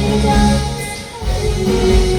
남녀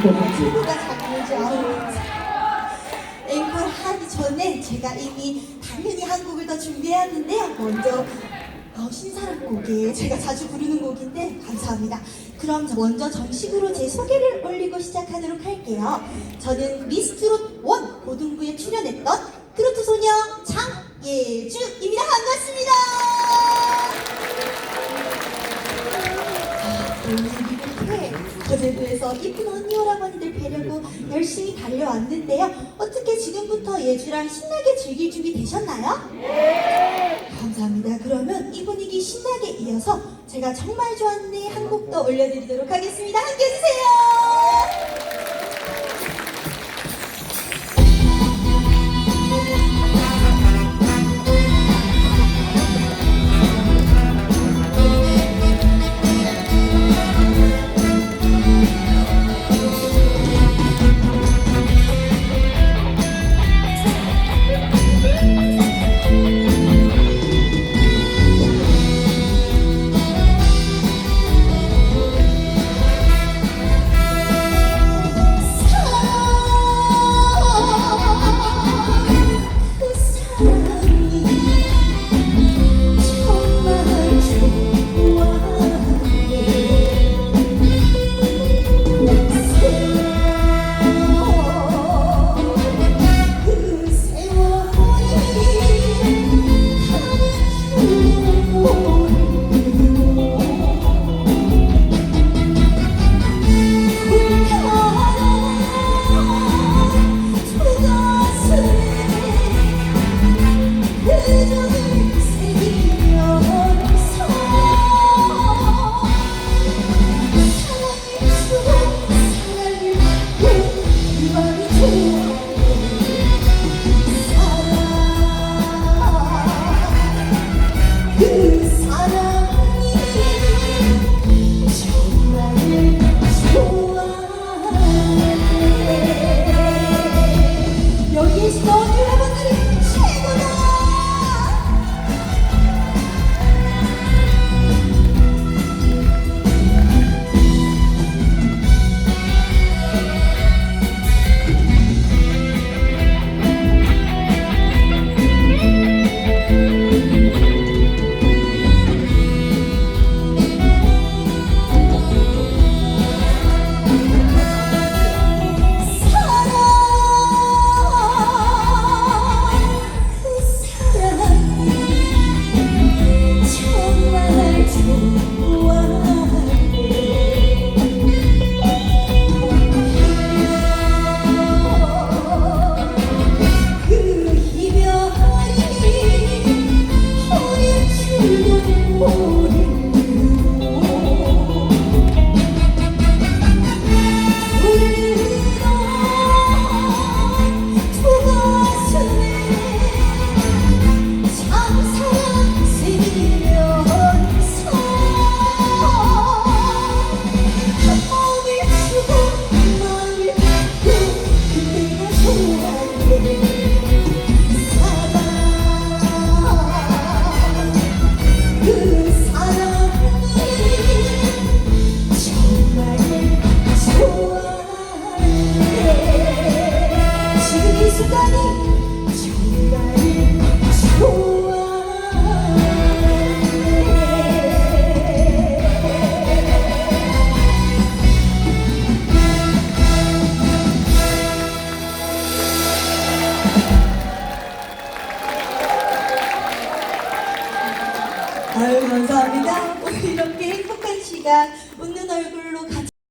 친구가 작물죠. 앵콜 하기 전에 제가 이미 당연히 한 곡을 더 준비했는데요. 먼저 어, 신사람 곡이에요. 제가 자주 부르는 곡인데 감사합니다. 그럼 먼저 정식으로 제 소개를 올리고 시작하도록 할게요. 저는 미스트롯 원 고등부에 출연했던 트로트 소녀 장예주입니다. 반갑습니다. 오늘 이렇게 거제도에서 이쁜 언니 오라버니들 뵈려고 열심히 달려왔는데요. 어떻게 지금부터 예주랑 신나게 즐길 준비 되셨나요? 네! 감사합니다. 그러면 이 분위기 신나게 이어서 제가 정말 좋아하는 한곡 더 올려드리도록 하겠습니다. 함께 해주세요! 지금 이 순간이 정말 좋아